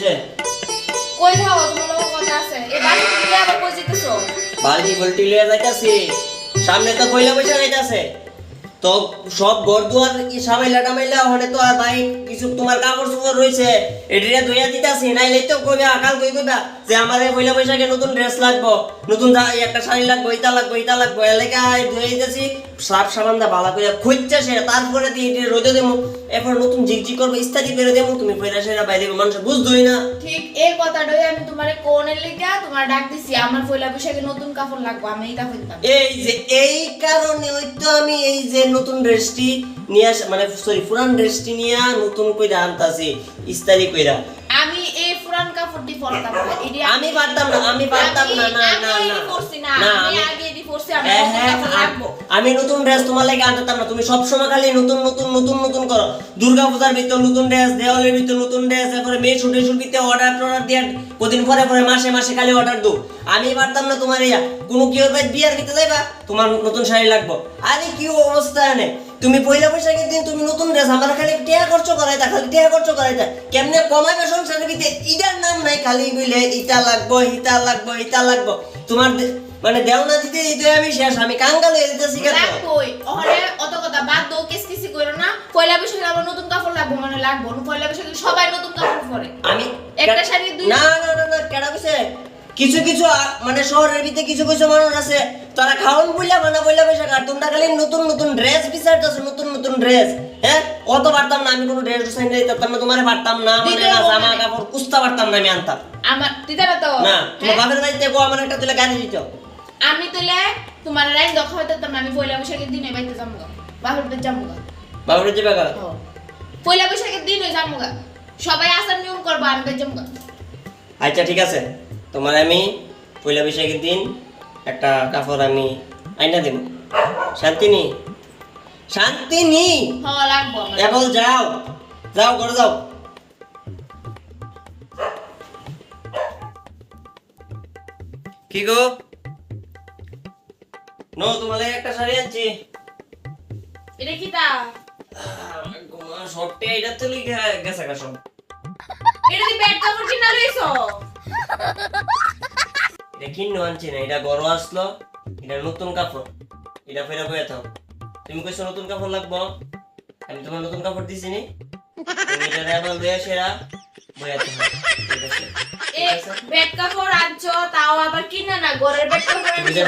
হয়েছে কই যাও তোমার লোক কথা আছে। এ বাড়ি থেকে আবার কই যেতেছো? বাড়ি বলটি লিয়ে যাইতাছি? সামনে তো কইলা বসে যাইতাছে তো সব ঘর দুয়ার কি সামাইলা টামাইলা হলে তো আর ভাই কিছু তোমার কাপড় চোপড় রয়েছে এটিরে ধুইয়া দিতাছি নাইলে তো কইবে আকাল কই কইবা যে আমার এই পয়লা বৈশাখে নতুন ড্রেস লাগবো নতুন একটা শাড়ি লাগবো ইটা লাগবো ইটা লাগবো এলাকায় ধুয়ে দিতেছি সাপ সাবান দা ভালো করে খুঁজছে সে তারপরে দিয়ে এটি রোদে দেবো এরপর নতুন ঝিকঝিক করব ইস্তারি করে দেবো তুমি পয়লা সেরা বাইরে মানুষ বুঝতোই না। ঠিক এই কথাটাই আমি তোমারে কোনের লিগা তোমার ডাক দিছি আমার পয়লা বৈশাখে নতুন কাপড় লাগবো আমি এটা কইতাম এই যে এই কারণে ওই তো আমি এই যে নতুন ড্রেসটি নিয়ে আস মানে সরি পুরান ড্রেসটি নিয়ে নতুন কইরা আনতাছি ইস্তারি কইরা আমি এই পুরান কাপড়টি পরতাম না আমি পারতাম না আমি পারতাম না না আমি না না না না আমি আমি আগে এডি পরছি আমি নতুন আমি ড্রেস তোমার লাগে আনতাম না। তুমি সব সময় খালি নতুন নতুন নতুন নতুন করো। দুর্গা পূজার ভিতর নতুন ড্রেস দেওয়ালের ভিতর নতুন ড্রেস এরপরে মেয়ে ছুটে ছুটিতে অর্ডার টর্ডার দিয়ে কদিন পরে পরে মাসে মাসে খালি অর্ডার দো। আমি পারতাম না তোমার ইয়া। কোনো কি হবে বিয়ার ভিতরে যাইবা? তোমার নতুন শাড়ি লাগবো। আরে কি অবস্থা এনে? তুমি পয়লা বৈশাখের দিন তুমি নতুন ড্রেস আমার খালি টিয়া খরচ করাইতা খালি টিয়া খরচ করাইতা। কেমনে কমাইবে সংসারের ভিতরে? ইটার নাম নাই খালি বুঝলে ইটা লাগবো ইটা লাগবো ইটা লাগবো। তোমার মানে দেওনা দিতে দিতে আমি শেষ আমি কাঙ্গাল হয়ে যেতেছি কেন? লাগবই ওরে অত কথা বাদ দাও কিস কিসি কইরো না। পয়লা বৈশাখে আমার নতুন কাপড় লাগবো মানে লাগবো পয়লা বৈশাখে সবাই নতুন কাপড় পরে। আমি একটা শাড়ি দুই না না না না কেডা কইছে কিছু কিছু মানে শহরের ভিতরে কিছু কিছু মানুষ আছে তারা খাওন বইলা বানা বইলা বৈশাখ আর তোমরা খালি নতুন নতুন ড্রেস বিচারতেছো নতুন নতুন ড্রেস হ্যাঁ? অত পারতাম না আমি কোনো ড্রেস ডিজাইন দিতাম না তোমারে পারতাম না মানে না জামা মানে। কাপড় কুস্তা পারতাম না আমি আনতাম। আমার দিতে না তো। না তোমার হ্যাঁ? বাপের বাড়িতে গো আমার একটা তুলে গাড়ি দিত। আমি তোলে তোমার রাইন দখা হইতাম না আমি পয়লা বৈশাখের দিনে বাইতে যাব বাপের বাড়ি যাব গা বাপের যে বেকার পয়লা বৈশাখের দিনে যাব গা সবাই আসার নিয়ম করব আমি যাব আচ্ছা ঠিক আছে। তোমার আমি পয়লা বৈশাখের দিন একটা কাপড় আমি আইনা দেব। শান্তিনি? শান্তিনি? হ লাগবো আমার। এখন যাও। যাও ঘরে যাও। কি গো? নো তোমার একটা শাড়ি আনছি। এটা কি তা? সবটে এটা তো লিখে গেছে সব এটা দি ব্যাট কাপড় কিনা লইছো? এটা আনছি না এটা গরম আসলো এটা নতুন কাপড় এটা ফেরা থাও তুমি কইছো নতুন কাপড় লাগবো? আমি তোমার নতুন কাপড় দিছি নি তুমি এটা রেবল দিয়ে সেরা বয়ে থাও ব্যাট কাপড় আনছো তাও আবার কিনা না ঘরের ব্যাট কাপড় আনছো।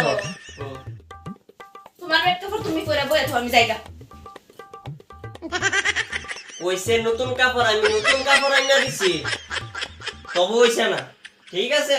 তোমার ব্যাট কাপড় তুমি বয়ে থাও আমি যাইগা। কইছে নতুন কাপড় আমি নতুন কাপড় আইনা দিছি। তবু হইছে না। ঠিক আছে?